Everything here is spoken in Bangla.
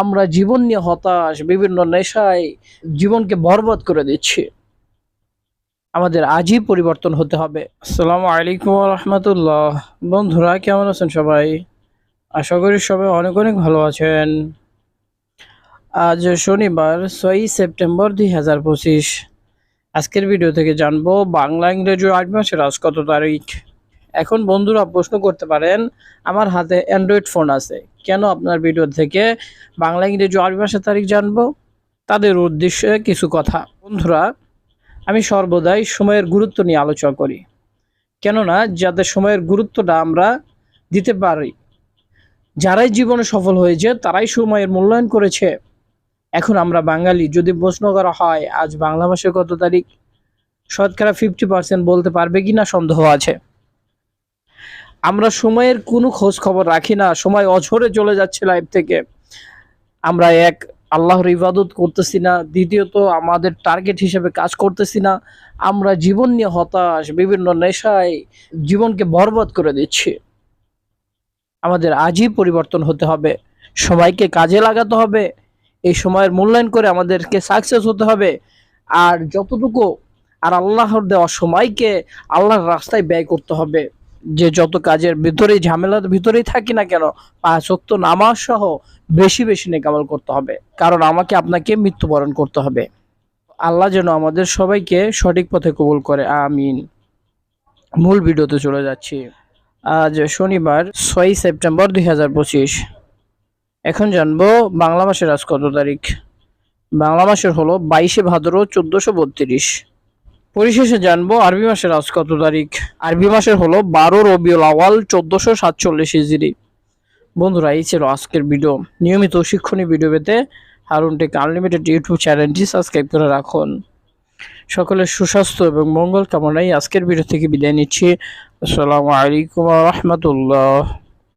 আমরা জীবন নিয়ে হতাশ, বিভিন্ন নেশায় জীবনকে বরবাদ করে দিচ্ছি। আমাদের আজই পরিবর্তন হতে হবে। আসসালামু আলাইকুম রহমতুল্লাহ। বন্ধুরা, কেমন আছেন সবাই? আশা করি সবাই অনেক অনেক ভালো আছেন। আজ শনিবার, ছয়ই সেপ্টেম্বর দুই হাজার পঁচিশ। আজকের ভিডিও থেকে জানব, বাংলা ইংরেজি আট মাসের আজ কত তারিখ? এখন বন্ধুরা প্রশ্ন করতে পারেন, আমার হাতে অ্যান্ড্রয়েড ফোন আছে, কেন আপনার ভিডিও থেকে বাংলা, ইংরেজি আরবি ভাষার তারিখ জানব? তাদের উদ্দেশ্যে কিছু কথা। বন্ধুরা, আমি সর্বদাই সময়ের গুরুত্ব নিয়ে আলোচনা করি, কেননা যাদের সময়ের গুরুত্বটা আমরা দিতে পারি, যারাই জীবনে সফল হয়েছে তারাই সময়ের মূল্যায়ন করেছে। এখন আমরা বাঙালি, যদি প্রশ্ন করা হয়, আজ বাংলা মাসের কত তারিখ? শতকরা ফিফটি পার্সেন্ট বলতে পারবে কি না সন্দেহ আছে। আমরা সময়ের কোনো খোঁজ খবর রাখি না। সময় অঝরে চলে যাচ্ছে লাইফ থেকে। আমরা এক, আল্লাহর ইবাদত করতেছি না। দ্বিতীয়ত, আমাদের টার্গেট হিসেবে কাজ করতেছি না। আমরা জীবন নিয়ে হতাশ, বিভিন্ন নেশায় জীবনকে বরবাদ করে দিচ্ছি। আমাদের আজই পরিবর্তন হতে হবে। সবাইকে কাজে লাগাতে হবে। এই সময়ের মূল্যায়ন করে আমাদেরকে সাকসেস হতে হবে। আর যতটুকু আর আল্লাহর দেওয়া সময়কে আল্লাহর রাস্তায় ব্যয় করতে হবে। যে যত কাজের ভিতরেই ঝামেলার ভিতরেই থাকি না কেন, পাঁচ ওয়াক্ত নামাজ সহ বেশি বেশি নেকামাল করতে হবে। কারণ আমাকে আপনাকে মৃত্যুবরণ করতে হবে। আল্লাহ যেন আমাদের সবাইকে সঠিক পথে কবুল করে। আমিন। মূল ভিডিওতে চলে যাচ্ছি। আজ শনিবার ছয়ই সেপ্টেম্বর দুই হাজার পঁচিশ। এখন জানব বাংলা মাসের আজ কত তারিখ। বাংলা মাসের হলো বাইশে ভাদ্র চোদ্দশো বত্রিশ। পরিশেষে জানব আরবি মাসের আজ কত তারিখ? আরবি মাসের হলো বারো রবিউল আওয়াল, চোদ্দশো সাতচল্লিশ ইজিরি বন্ধুরা, এই ছিল আজকের ভিডিও। নিয়মিত শিক্ষণীয় ভিডিও পেতে হারুন টেক আনলিমিটেড ইউটিউব চ্যানেলটি সাবস্ক্রাইব করে রাখুন। সকলের সুস্বাস্থ্য এবং মঙ্গল কামনায় আজকের ভিডিও থেকে বিদায় নিচ্ছি। আসসালামু আলাইকুম রহমতুল্লাহ।